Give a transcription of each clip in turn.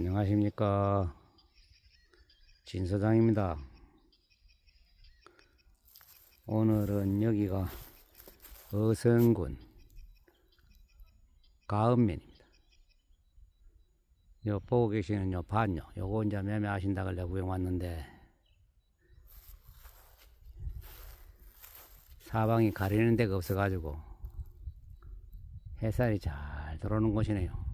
안녕하십니까. 진 서장입니다. 오늘은 여기가 어성군 가읍면입니다. 요 보고 계시는 요 반요. 요거 이제 매매하신다 그래 구경 왔는데 사방이 가리는 데가 없어 가지고 햇살이 잘 들어오는 곳이네요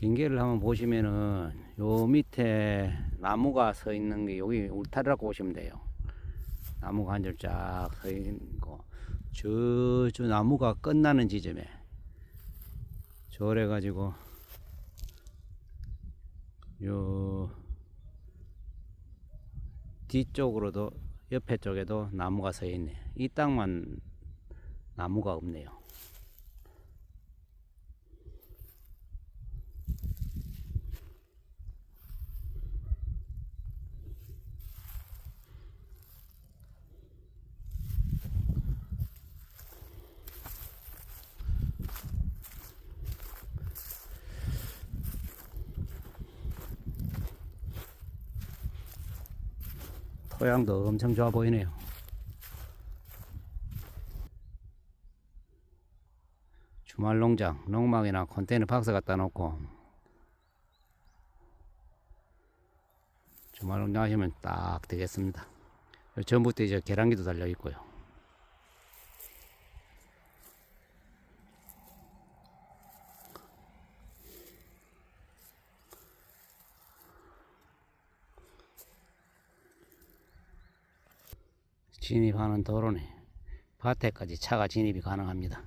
경계를 한번 보시면은 요 밑에 나무가 서 있는 게 여기 울타리라고 보시면 돼요. 나무가 한 줄 쫙 서 있고 저 저 나무가 끝나는 지점에 저래 가지고 요 뒤쪽으로도 옆에 쪽에도 나무가 서 있네. 이 땅만 나무가 없네요. 토양도 엄청 좋아 보이네요. 주말 농장, 농막이나 컨테이너 박스 갖다 놓고 주말 농장 하시면 딱 되겠습니다. 요 전부터 이제 계란기도 달려 있고요. 진입하는 도로네. 밭에까지 차가 진입이 가능합니다.